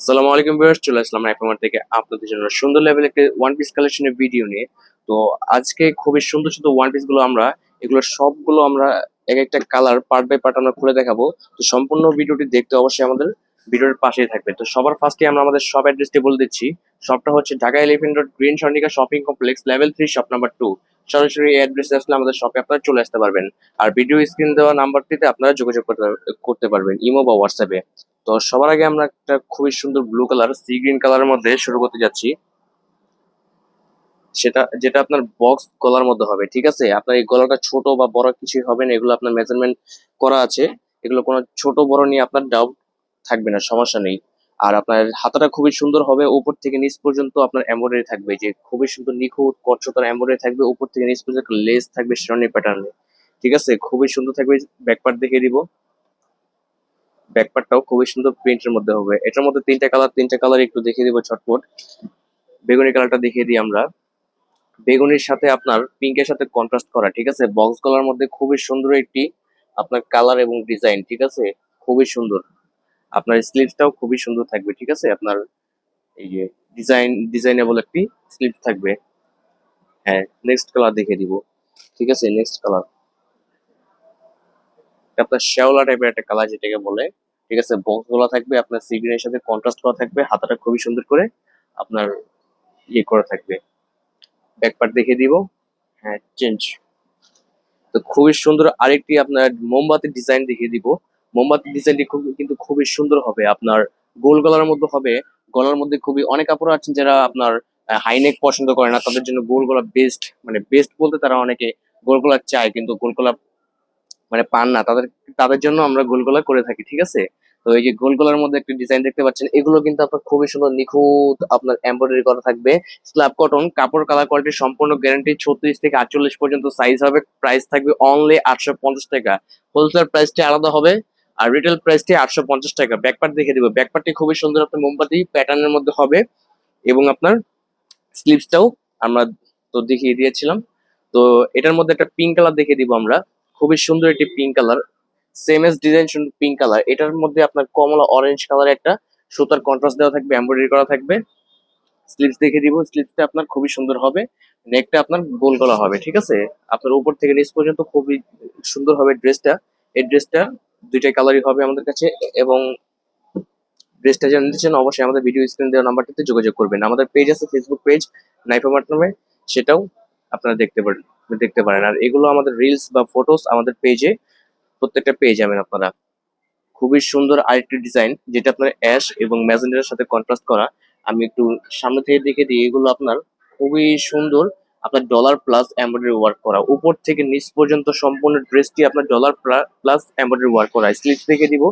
আসসালামু আলাইকুম ভিউয়ার্স, চলে আসলাম একমার থেকে। আপনাদের জন্য সুন্দর লেভেল একটি ওয়ান পিস কালেকশনের ভিডিও নিয়ে। তো আজকে খুবই সুন্দর সুন্দর ওয়ান পিসগুলো আমরা, এগুলো সবগুলো আমরা এক একটা কালার পার্ট বাই পার্ট আমরা খুলে দেখাবো। তো সম্পূর্ণ ভিডিওটি দেখতে অবশ্যই আমাদের ভিডিওর পাশেই থাকবে। তো সবার ফার্স্টে আমরা আমাদের শপ অ্যাড্রেসটি বলে দিচ্ছি। শপটা হচ্ছে Dhaka elephant road green Swarnika shopping complex level three shop number two সরাসরি অ্যাড্রেসে আসলে আমাদের শপে আপনারা চলে আসতে পারবেন। আর ভিডিও স্ক্রিন দেওয়া নাম্বারটিতে আপনারা যোগাযোগ করতে পারবেন ইমো বা হোয়াটসঅ্যাপে। তো সবার আগে আমরা একটা খুবই সুন্দর ব্লু কালার সি গ্রিন কালারের মধ্যে শুরু করতে যাচ্ছি। সেটা, যেটা আপনার বক্স গলার মধ্যে হবে, ঠিক আছে? আপনার এই গলাটা ছোট বা বড় কিছুই হবে না, এগুলো আপনার মেজারমেন্ট করা আছে। এগুলো কোনো ছোট বড় নিয়ে আপনার ডাউট থাকবে না, সমস্যা নেই। আর আপনার হাতাটা খুবই সুন্দর হবে, উপর থেকে নিচ পর্যন্ত আপনার এমব্রয়ডারি থাকবে। যে খুবই সুন্দর নিখুঁত কচ্ছতার এমব্রয়ডারি থাকবে, উপর থেকে নিচ পর্যন্ত লেস থাকবে শিরনি প্যাটার্নে ঠিক আছে? খুবই সুন্দর থাকবে ব্যাকপার্ট দেখিয়ে দিব। ব্যাকপার্টটাও খুবই সুন্দর প্রিন্টের মধ্যে হবে। এটার মধ্যে তিনটা কালার তিনটা কালার একটু দেখিয়ে দিব ছটপট বেগুনি কালারটা দেখিয়ে দিই আমরা। বেগুনির সাথে আপনার পিঙ্কের সাথে কন্ট্রাস্ট করা, ঠিক আছে? বক্স গলার মধ্যে খুবই সুন্দর একটি আপনার কালার এবং ডিজাইন ঠিক আছে? খুবই সুন্দর। আপনার স্লিভসটাও খুবই সুন্দর থাকবে, ঠিক আছে? আপনার এই যে ডিজাইন ডিজাইনেবল একটি স্লিভ থাকবে। হ্যাঁ নেক্সট কালার দেখিয়ে দিব, ঠিক আছে? নেক্সট কালার আপনার শ্যাওলা টাইপের একটা কালার যেটাকে বলে, ঠিক আছে? বক্স গলা থাকবে, আপনার সিগ্রিনের সাথে কন্ট্রাস্ট করা থাকবে, হাতাটা খুবই সুন্দর করে আপনার ইয়ে করা থাকবে। ব্যাক পার্ট দেখিয়ে দিব হ্যাঁ চেঞ্জ তো খুবই সুন্দর আরেকটি আপনার মোমবাতির ডিজাইন দেখিয়ে দিব মোমবাতির ডিজাইনটি খুব কিন্তু খুবই সুন্দর হবে। আপনার গোল গলার মধ্যে হবে। গলার মধ্যে খুবই অনেক কাপড় আছেন যারা আপনার হাইনেক পছন্দ করে না। তাদের জন্য গোল গলা বেস্ট মানে বেস্ট বলতে তারা অনেকে গোল গলা চায়, কিন্তু গোল গলা মানে পান না। তাদের তাদের জন্য আমরা গোল গলা করে থাকি, ঠিক আছে? তো এই যে গোল গলার মধ্যে একটা ডিজাইন দেখতে পাচ্ছেন, এগুলো কিন্তু আপনার খুবই সুন্দর, নিখুঁত আপনার এমব্রয়ডারি করা থাকবে। স্ল্যাব কটন কাপড় কালার কোয়ালিটি সম্পূর্ণ গ্যারান্টি ছত্রিশ থেকে আটচল্লিশ পর্যন্ত সাইজ হবে। প্রাইস থাকবে অনলি আটশো পঞ্চাশ টাকা। হোলসেল প্রাইসটি আলাদা হবে। আর রিটেল প্রাইসটি আটশো পঞ্চাশ টাকা। ব্যাকপার্ট দেখে দিব। ব্যাকপার্টটি খুবই সুন্দর আপনার মোমবাতি প্যাটার্নের মধ্যে হবে। এবং আপনার স্লিভসটাও আমরা তো দেখিয়ে দিয়েছিলাম। তো এটার মধ্যে একটা পিঙ্ক কালার দেখিয়ে দিব আমরা। খুবই সুন্দর একটি pink colour same as design সুন্দর পিঙ্ক কালার এটার মধ্যে আপনার কমলা অরেঞ্জ কালার একটা সুতার কন্ট্রাস্ট দেওয়া থাকবে এমব্রয়ডারি করা থাকবে। স্লিপস দেখে দিব। স্লিভসটা আপনার খুবই সুন্দর হবে। নেকটা আপনার গোল গলা হবে, ঠিক আছে? আপনার উপর থেকে নিচ পর্যন্ত খুবই সুন্দর হবে ড্রেসটা এই ড্রেসটা দুইটাই কালারই হবে আমাদের কাছে এবং ড্রেসটা যারা নিতে চান অবশ্যই আমাদের ভিডিও স্ক্রিন দেওয়া নাম্বারটিতে যোগাযোগ করবেন। আমাদের পেজ আছে ফেসবুক পেজ নাইফামার্ট নামে সেটাও আপনারা দেখতে পারেন দেখতে পারেন। আর এগুলো আমাদের রিলস বা ফটোস আমাদের পেজে প্রত্যেকটা পেয়ে যাবেন আপনারা। খুবই সুন্দর আরেকটি ডিজাইন যেটা আপনার অ্যাশ এবং ম্যাজেন্ডার সাথে কন্ট্রাস্ট করা। আমি একটু সামনে থেকে দেখে দিই, এগুলো আপনার খুবই সুন্দর আপনার ডলার প্লাস এমব্রয়ডারি ওয়ার্ক করা। উপর থেকে নিচ পর্যন্ত সম্পূর্ণ ড্রেসটি আপনার ডলার প্লাস এমব্রয়ডারি ওয়ার্ক করা। স্লিভস দেখে দিব।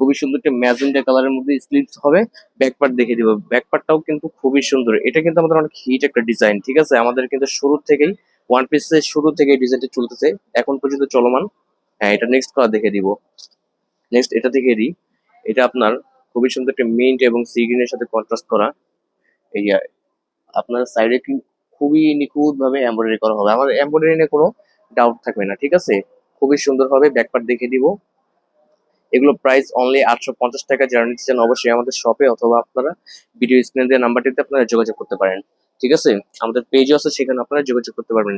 খুবই সুন্দর একটা ম্যাজেন্ডা কালারের মধ্যে স্লিভস হবে। ব্যাকপার্ট দেখে দিব। ব্যাকপার্টটাও কিন্তু খুবই সুন্দর। এটা কিন্তু আমাদের অনেক হিট একটা ডিজাইন ঠিক আছে? আমাদের কিন্তু শুরু থেকেই ওয়ান পিসের শুরু থেকে ডিজাইনটা চলতেছে। এখন পর্যন্ত চলমান। হ্যাঁ এটা নেক্সট কালার দেখে দিব। নেক্সট এটা দেখে দিই। এটা আপনার খুবই সুন্দর একটা মিন্ট এবং সি গ্রিনের সাথে কন্ট্রাস্ট করা। এই আপনার সাইডে খুবই নিখুঁত ভাবে এমব্রয়ডারি করা হবে। আমার এমব্রয়ডারি নিয়ে কোনো ডাউট থাকবে না, ঠিক আছে? খুবই সুন্দর হবে ব্যাকপার্ট দেখে দিব। এগুলো প্রাইস অনলি আটশো পঞ্চাশ টাকা, যারা নিতে চান অবশ্যই আমাদের শপে অথবা আপনারা ভিডিও স্ক্রিনে দেওয়া নাম্বারটিতে আপনারা যোগাযোগ করতে পারেন, ঠিক আছে? আমাদের পেজও আছে, সেখানে আপনারা যোগাযোগ করতে পারবেন।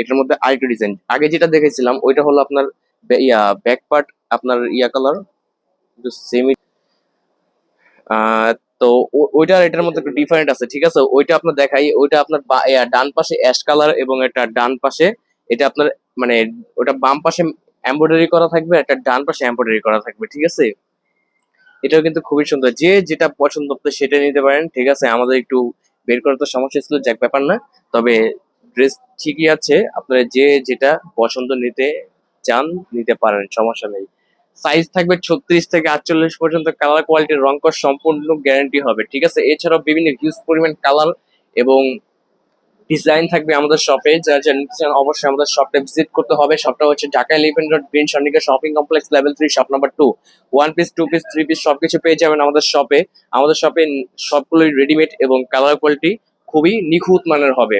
এটার মধ্যে আরেকটা ডিজাইন আগে যেটা দেখেছিলাম, ওইটা হলো আপনার ইয়া ব্যাক পার্ট আপনার ইয়া কালার সেমি তো ওইটা এটার মধ্যে একটু ডিফারেন্ট আছে, ঠিক আছে? ওইটা আপনার দেখাই, ওইটা আপনার ডান পাশে অ্যাশ কালার এবং এটা ডান পাশে এটা আপনার মানে ওটা বাম পাশে এমব্রয়ডারি করা থাকবে, একটা ডান পাশে এমব্রয়ডারি করা থাকবে, ঠিক আছে? এটাও কিন্তু খুবই সুন্দর। যে যেটা পছন্দ আপনি সেটা নিতে পারেন, ঠিক আছে? আমাদের একটু বের করার তো সমস্যা ছিল, যাক, ব্যাপার না। তবে ড্রেস ঠিকই আছে, আপনারা যে যেটা পছন্দ নিতে চান, নিতে পারেন, সমস্যা নেই। সাইজ থাকবে ছত্রিশ থেকে আটচল্লিশ পর্যন্ত কালার কোয়ালিটির রং কর সম্পূর্ণ গ্যারান্টি হবে, ঠিক আছে? এছাড়াও বিভিন্ন হিউজ পরিমাণ কালার এবং ডিজাইন থাকবে আমাদের শপে যারা চান অবশ্যই আমাদের শপটা ভিজিট করতে হবে। শপটা হচ্ছে Dhaka elephant road green Swarnika shopping complex level three shop number two one piece two piece three piece সবকিছু পেয়ে যাবেন আমাদের শপে আমাদের শপে সবগুলোই রেডিমেড এবং কালার কোয়ালিটি খুবই নিখুঁত মানের হবে।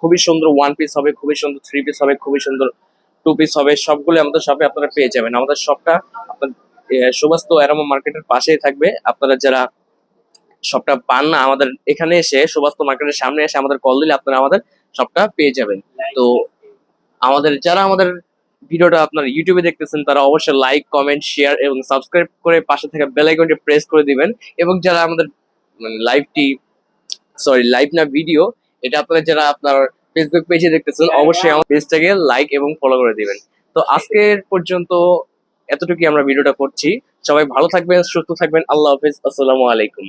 খুবই সুন্দর ওয়ান পিস হবে, খুবই সুন্দর থ্রি পিস হবে, খুবই সুন্দর টু পিস হবে সবগুলো আমাদের শপে আপনারা পেয়ে যাবেন। আমাদের শপটা সুবাস্ত অ্যারোমা মার্কেটের পাশেই থাকবে। আপনারা যারা সবটা পান না, আমাদের এখানে এসে সুবাস্ত মার্কেটের সামনে এসে আমাদের কল দিলে আপনারা আমাদের সবটা পেয়ে যাবেন। তো আমাদের, যারা আমাদের ভিডিওটা আপনার ইউটিউবে দেখতেছেন, তারা অবশ্যই লাইক কমেন্ট শেয়ার এবং সাবস্ক্রাইব করে পাশে থাকা বেল আইকনটি প্রেস করে দিবেন। এবং যারা আমাদের লাইভটি সরি লাইভ না ভিডিও এটা আপনারা যারা আপনার ফেসবুক পেজে দেখতেছেন অবশ্যই আমার পেজটাকে লাইক এবং ফলো করে দিবেন। তো আজকের পর্যন্ত এতটুকুই আমরা ভিডিওটা করছি। সবাই ভালো থাকবেন সুস্থ থাকবেন আল্লাহ হাফিজ আসসালামু আলাইকুম।